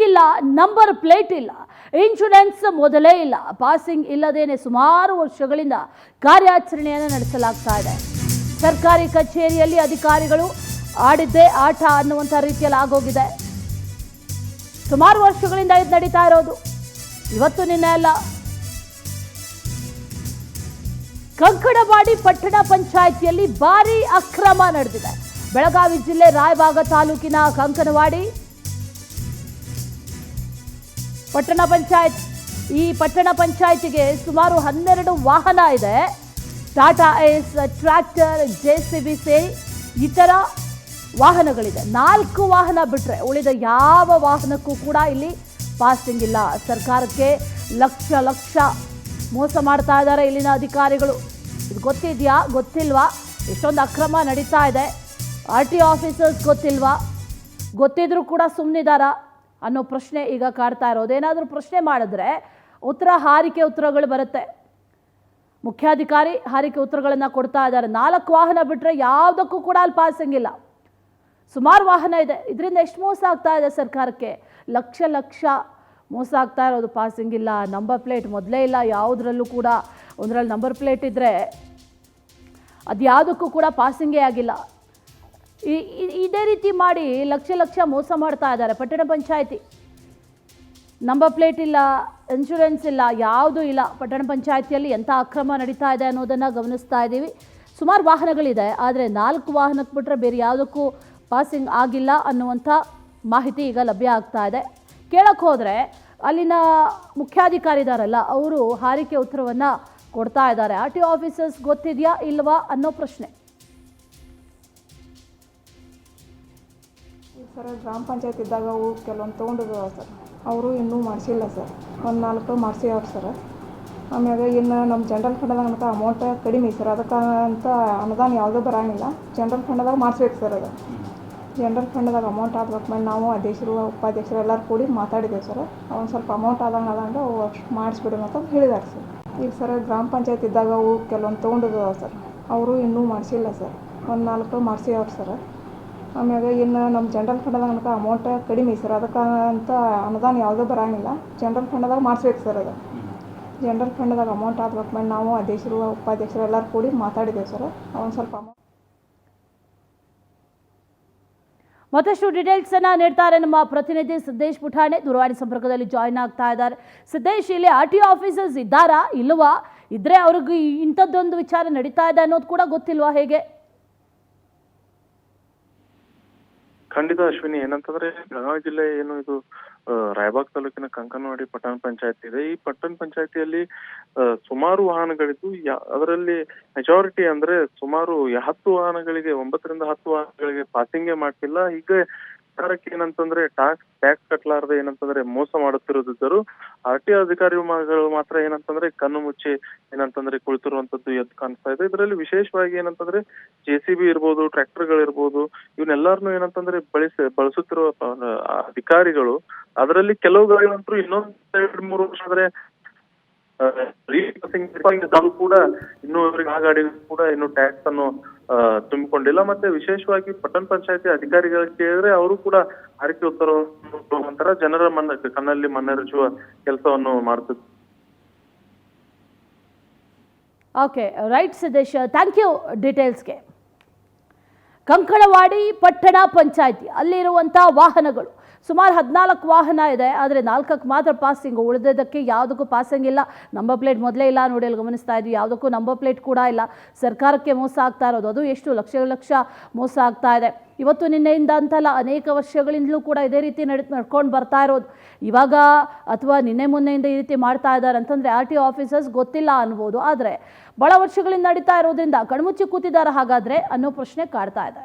Passing ಇಲ್ಲ number plate ಇಲ್ಲ insurance ಮೊದಲೇ ಇಲ್ಲ ಪಾಸಿಂಗ್ ಇಲ್ಲದೇನೆ ಸುಮಾರು ವರ್ಷಗಳಿಂದ ಕಾರ್ಯಾಚರಣೆಯನ್ನು ನಡೆಸಲಾಗ್ತಾ ಇದೆ. ಸರ್ಕಾರಿ ಕಚೇರಿಯಲ್ಲಿ ಅಧಿಕಾರಿಗಳು ಆಡಿದ್ದೇ ಆಟ ಅನ್ನುವಂಥ ರೀತಿಯಲ್ಲಿ ಆಗೋಗಿದೆ. ಸುಮಾರು ವರ್ಷಗಳಿಂದ ಇದು ನಡೀತಾ ಇರೋದು. ಇವತ್ತು ನಿನ್ನೆ ಅಲ್ಲ. ಕಂಕಣವಾಡಿ ಪಟ್ಟಣ ಪಂಚಾಯಿತಿಯಲ್ಲಿ ಭಾರಿ ಅಕ್ರಮ ನಡೆದಿದೆ. ಬೆಳಗಾವಿ ಜಿಲ್ಲೆ ರಾಯಬಾಗ ತಾಲೂಕಿನ ಕಂಕನವಾಡಿ ಪಟ್ಟಣ ಪಂಚಾಯತ್, ಈ ಪಟ್ಟಣ ಪಂಚಾಯತಿಗೆ ಸುಮಾರು ಹನ್ನೆರಡು ವಾಹನ ಇದೆ. Tata Ace tractor, J C B ಸೇರಿ ಇತರ ವಾಹನಗಳಿದೆ. ನಾಲ್ಕು ವಾಹನ ಬಿಟ್ಟರೆ ಉಳಿದ ಯಾವ ವಾಹನಕ್ಕೂ ಕೂಡ ಇಲ್ಲಿ ಪಾಸಿಂಗ್ ಇಲ್ಲ. ಸರ್ಕಾರಕ್ಕೆ ಲಕ್ಷ ಲಕ್ಷ ಮೋಸ ಮಾಡ್ತಾ ಇದ್ದಾರೆ ಇಲ್ಲಿನ ಅಧಿಕಾರಿಗಳು. ಇದು ಗೊತ್ತಿದೆಯಾ? ಗೊತ್ತಿಲ್ವಾ? ಎಷ್ಟೊಂದು ಅಕ್ರಮ ನಡೀತಾ ಇದೆ. ಆರ್ ಟಿ ಆಫೀಸರ್ಸ್ ಗೊತ್ತಿಲ್ವಾ? ಗೊತ್ತಿದ್ರೂ ಕೂಡ ಸುಮ್ಮನಿದಾರಾ ಅನ್ನೋ ಪ್ರಶ್ನೆ ಈಗ ಕಾಡ್ತಾ ಇರೋದು. ಏನಾದರೂ ಪ್ರಶ್ನೆ ಮಾಡಿದ್ರೆ ಉತ್ತರ ಹಾರಿಕೆ ಉತ್ತರಗಳು ಬರುತ್ತೆ. ಮುಖ್ಯಾಧಿಕಾರಿ ಹಾರಿಕೆ ಉತ್ತರಗಳನ್ನು ಕೊಡ್ತಾ ಇದ್ದಾರೆ. ನಾಲ್ಕು ವಾಹನ ಬಿಟ್ಟರೆ ಯಾವುದಕ್ಕೂ ಕೂಡ ಅಲ್ಲಿ ಪಾಸಿಂಗ್ ಇಲ್ಲ ಸುಮಾರು ವಾಹನ ಇದೆ. ಇದರಿಂದ ಎಷ್ಟು ಮೋಸ ಆಗ್ತಾ ಇದೆ ಸರ್ಕಾರಕ್ಕೆ? ಲಕ್ಷ ಲಕ್ಷ ಮೋಸ ಆಗ್ತಾ ಇರೋದು ಪಾಸಿಂಗ್ ಇಲ್ಲ ನಂಬರ್ ಪ್ಲೇಟ್ ಮೊದಲೇ ಇಲ್ಲ. ಯಾವುದರಲ್ಲೂ ಕೂಡ ಒಂದರಲ್ಲಿ ನಂಬರ್ ಪ್ಲೇಟ್ ಇದ್ದರೆ ಅದು ಯಾವುದಕ್ಕೂ ಕೂಡ ಪಾಸಿಂಗೇ ಆಗಿಲ್ಲ. ಇದೇ ರೀತಿ ಮಾಡಿ ಲಕ್ಷ ಲಕ್ಷ ಮೋಸ ಮಾಡ್ತಾ ಇದ್ದಾರೆ. ಪಟ್ಟಣ ಪಂಚಾಯತಿ. ನಂಬರ್ ಪ್ಲೇಟ್ ಇಲ್ಲ ಇನ್ಶೂರೆನ್ಸ್ ಇಲ್ಲ, ಯಾವುದೂ ಇಲ್ಲ. ಪಟ್ಟಣ ಪಂಚಾಯತಿಯಲ್ಲಿ ಎಂಥ ಅಕ್ರಮ ನಡೀತಾ ಇದೆ ಅನ್ನೋದನ್ನು ಗಮನಿಸ್ತಾ ಇದ್ದೀವಿ. ಸುಮಾರು ವಾಹನಗಳಿದೆ, ಆದರೆ ನಾಲ್ಕು ವಾಹನಕ್ಕೆ ಬಿಟ್ಟರೆ ಬೇರೆ ಯಾವುದಕ್ಕೂ ಪಾಸಿಂಗ್ ಆಗಿಲ್ಲ ಅನ್ನುವಂಥ ಮಾಹಿತಿ ಈಗ ಲಭ್ಯ ಆಗ್ತಾ ಇದೆ. ಕೇಳಕ್ಕೆ ಹೋದರೆ ಅಲ್ಲಿನ ಮುಖ್ಯಾಧಿಕಾರಿ ಇದ್ದಾರಲ್ಲ ಅವರು ಹಾರಿಕೆ ಉತ್ತರವನ್ನು ಕೊಡ್ತಾ ಇದ್ದಾರೆ. ಆರ್ ಟಿ ಆಫೀಸರ್ಸ್ ಗೊತ್ತಿದೆಯಾ ಇಲ್ವಾ ಅನ್ನೋ ಪ್ರಶ್ನೆ. ಸರ್, ಗ್ರಾಮ ಪಂಚಾಯತ್ ಇದ್ದಾಗ ಅವು ಕೆಲವೊಂದು ತೊಗೊಂಡಿದ್ದಾವೆ ಸರ್. ಅವರು ಇನ್ನೂ ಮಾಡಿಸಿಲ್ಲ ಸರ್. ಒಂದು ನಾಲ್ಕು ಮಾಡಿಸ್ಯಾವ್ರು ಸರ್. ಆಮ್ಯಾಗ ಇನ್ನು ನಮ್ಮ ಜನರಲ್ ಫಂಡದಾಗ ಅಂತ ಅಮೌಂಟ್ ಕಡಿಮೆ ಸರ್. ಅದಕ್ಕೆ ಅಂತ ಅನುದಾನ ಯಾವುದೂ ಬರಂಗಿಲ್ಲ. ಜನರಲ್ ಫಂಡದಾಗ ಮಾಡಿಸ್ಬೇಕು ಸರ್ ಅದು. ಜನರಲ್ ಫಂಡದಾಗ ಅಮೌಂಟ್ ಆಗ್ಬೇಕು ಮೇಲೆ ನಾವು ಅಧ್ಯಕ್ಷರು, ಉಪಾಧ್ಯಕ್ಷರು ಎಲ್ಲರೂ ಕೂಡಿ ಮಾತಾಡಿದ್ದೇವೆ ಸರ್. ಒಂದು ಸ್ವಲ್ಪ ಅಮೌಂಟ್ ಆದಂಗೆ ಆದಂಗೆ ಅವು ಅಷ್ಟು ಮಾಡಿಸ್ಬಿಡಿ ಅಂತ ಹೇಳಿದಾರೆ ಸರ್. ಈಗ ಸರ್, ಗ್ರಾಮ ಪಂಚಾಯತ್ ಇದ್ದಾಗ ಅವು ಕೆಲವೊಂದು ತೊಗೊಂಡಿದ್ದಾವೆ ಸರ್. ಅವರು ಇನ್ನೂ ಮಾಡಿಸಿಲ್ಲ ಸರ್. ಒಂದು ನಾಲ್ಕು ಮಾಡಿಸ್ಯಾವ್ರು ಸರ್. ಆಮ್ಯಾಗ ಇನ್ನು ನಮ್ಮ ಜನರಲ್ ಫಂಡದಾಗ ಅನ್ಕ ಅಮೌಂಟ್ ಕಡಿಮೆ ಸರ್. ಅದಕ್ಕೆ ಅಂತ ಅನುದಾನ ಯಾವುದೂ ಬರಂಗಿಲ್ಲ. ಜನರಲ್ ಫಂಡದಾಗ ಮಾಡಿಸ್ಬೇಕು ಸರ್ ಅದು. ಜನರಲ್ ಫಂಡದಾಗ ಅಮೌಂಟ್ ಆಗ್ಬೇಕು ಮೇಲೆ ನಾವು ಅಧ್ಯಕ್ಷರು, ಉಪಾಧ್ಯಕ್ಷರು ಎಲ್ಲರೂ ಕೂಡಿ ಮಾತಾಡಿದ್ದೇವೆ ಸರ್. ಒಂದು ಸ್ವಲ್ಪ ಅಮೌಂಟ್ ಮತ್ತಷ್ಟು ಡೀಟೇಲ್ಸ್ ಅನ್ನ ನೀಡ್ತಾರೆ ನಮ್ಮ ಪ್ರತಿನಿಧಿ ಸಿದ್ದೇಶ್ ಪುಠಾಣೆ. ದೂರವಾಣಿ ಸಂಪರ್ಕದಲ್ಲಿ ಜಾಯಿನ್ ಆಗ್ತಾ ಇದ್ದಾರೆ. ಸಿದ್ದೇಶ್, ಇಲ್ಲಿ ಆರ್ ಟಿ ಆಫೀಸರ್ಸ್ ಇದ್ದಾರಾ, ಇಲ್ವಾ? ಇದ್ರೆ ಅವ್ರಿಗೆ ಇಂಥದ್ದೊಂದು ವಿಚಾರ ನಡೀತಾ ಇದೆ ಅನ್ನೋದು ಕೂಡ ಗೊತ್ತಿಲ್ವಾ ಹೇಗೆ? ಖಂಡಿತ ಅಶ್ವಿನಿ, ಏನಂತಂದ್ರೆ ಬೆಳಗಾವಿ ಜಿಲ್ಲೆ ಏನು ಇದು ರಾಯಬಾಗ್ ತಾಲೂಕಿನ ಕಂಕನವಾಡಿ ಪಟ್ಟಣ ಪಂಚಾಯತ್ ಇದೆ. ಈ ಪಟ್ಟಣ ಪಂಚಾಯತಿಯಲ್ಲಿ ಸುಮಾರು ವಾಹನಗಳಿದ್ದು ಅದರಲ್ಲಿ ಮೆಜಾರಿಟಿ ಅಂದ್ರೆ ಸುಮಾರು ಹತ್ತು ವಾಹನಗಳಿಗೆ, ಒಂಬತ್ತರಿಂದ ಹತ್ತು ವಾಹನಗಳಿಗೆ ಪಾಸಿಂಗೇ ಮಾಡ್ತಿಲ್ಲ. ಹೀಗೆ ಸರ್ಕಾರಕ್ಕೆ ಏನಂತಂದ್ರೆ ಟ್ಯಾಕ್ಸ್ ಟ್ಯಾಕ್ಸ್ ಕಟ್ಟಲಾರದೆ ಏನಂತಂದ್ರೆ ಮೋಸ ಮಾಡುತ್ತಿರುವುದಿದ್ದರು ಆರ್ ಟಿ ಅಧಿಕಾರಿಗಳು ಮಾತ್ರ ಏನಂತಂದ್ರೆ ಕಣ್ಣು ಮುಚ್ಚಿ ಏನಂತಂದ್ರೆ ಕುಳಿತಿರುವಂತದ್ದು ಎದ್ದು ಕಾಣಿಸ್ತಾ ಇದೆ. ಇದರಲ್ಲಿ ವಿಶೇಷವಾಗಿ ಏನಂತಂದ್ರೆ ಜೆ ಸಿ ಬಿ ಇರ್ಬೋದು, ಟ್ರ್ಯಾಕ್ಟರ್ಗಳಿರ್ಬೋದು, ಇವನ್ನೆಲ್ಲಾರನು ಏನಂತಂದ್ರೆ ಬಳಸಿ, ಬಳಸುತ್ತಿರುವ ಅಧಿಕಾರಿಗಳು ಅದರಲ್ಲಿ ಕೆಲವುಗಳಂತೂ ಇನ್ನೊಂದ್ ಎರಡ್ ಮೂರು ವರ್ಷ ಆದ್ರೆ repassing ಅದು ಕೂಡ ಇನ್ನೂ ಇವರಿಗೆ ಆ ಗಾಡಿ ಕೂಡ ಇನ್ನು ಟ್ಯಾಕ್ಸ್ ಅನ್ನು ತುಂಬಿಕೊಂಡಿಲ್ಲ. ಮತ್ತೆ ವಿಶೇಷವಾಗಿ ಪಟ್ಟಣ ಪಂಚಾಯತಿ ಅಧಿಕಾರಿಗಳ ಕೇಳಿದ್ರೆ ಅವರು ಕೂಡ ಆರಿಕೆ ಉತ್ತರ ನಂತರ ಜನರ ಮನ, ಕಣ್ಣಲ್ಲಿ ಮನರಿಸುವ ಕೆಲಸವನ್ನು ಮಾಡುತ್ತಿದ್ದಾರೆ okay right Siddesh thank you ಡೀಟೇಲ್ಸ್ಗೆ Kankanawadi ಪಟ್ಟಣ ಪಂಚಾಯತಿ ಅಲ್ಲಿರುವಂಥ ವಾಹನಗಳು. ಸುಮಾರು ಹದಿನಾಲ್ಕು ವಾಹನ ಇದೆ, ಆದರೆ ನಾಲ್ಕಕ್ಕೆ ಮಾತ್ರ ಪಾಸಿಂಗ್ ಉಳಿದದಕ್ಕೆ ಯಾವುದಕ್ಕೂ ಪಾಸಿಂಗ್ ಇಲ್ಲ. ನಂಬರ್ ಪ್ಲೇಟ್ ಮೊದಲೇ ಇಲ್ಲ ನೋಡಿ, ಅಲ್ಲಿ ಗಮನಿಸ್ತಾ ಇದ್ವಿ. ಯಾವುದಕ್ಕೂ ನಂಬರ್ ಪ್ಲೇಟ್ ಕೂಡ ಇಲ್ಲ. ಸರ್ಕಾರಕ್ಕೆ ಮೋಸ ಆಗ್ತಾ ಇರೋದು, ಅದು ಎಷ್ಟು ಲಕ್ಷ ಲಕ್ಷ ಮೋಸ ಆಗ್ತಾ ಇದೆ. ಇವತ್ತು ನಿನ್ನೆಯಿಂದ ಅಂತಲ್ಲ ಅನೇಕ ವರ್ಷಗಳಿಂದಲೂ ಕೂಡ ಇದೇ ರೀತಿ ನಡೆ, ನಡ್ಕೊಂಡು ಬರ್ತಾ ಇರೋದು. ಇವಾಗ ಅಥವಾ ನಿನ್ನೆ ಮೊನ್ನೆಯಿಂದ ಈ ರೀತಿ ಮಾಡ್ತಾ ಇದ್ದಾರೆ ಅಂತಂದರೆ ಆರ್ ಟಿ ಆಫೀಸರ್ಸ್ ಗೊತ್ತಿಲ್ಲ ಅನ್ಬೋದು. ಆದರೆ ಭಾಳ ವರ್ಷಗಳಿಂದ ನಡೀತಾ ಇರೋದ್ರಿಂದ ಕಣ್ಮುಚ್ಚಿ ಕೂತಿದ್ದಾರೆ ಹಾಗಾದರೆ ಅನ್ನೋ ಪ್ರಶ್ನೆ ಕಾಡ್ತಾ ಇದೆ.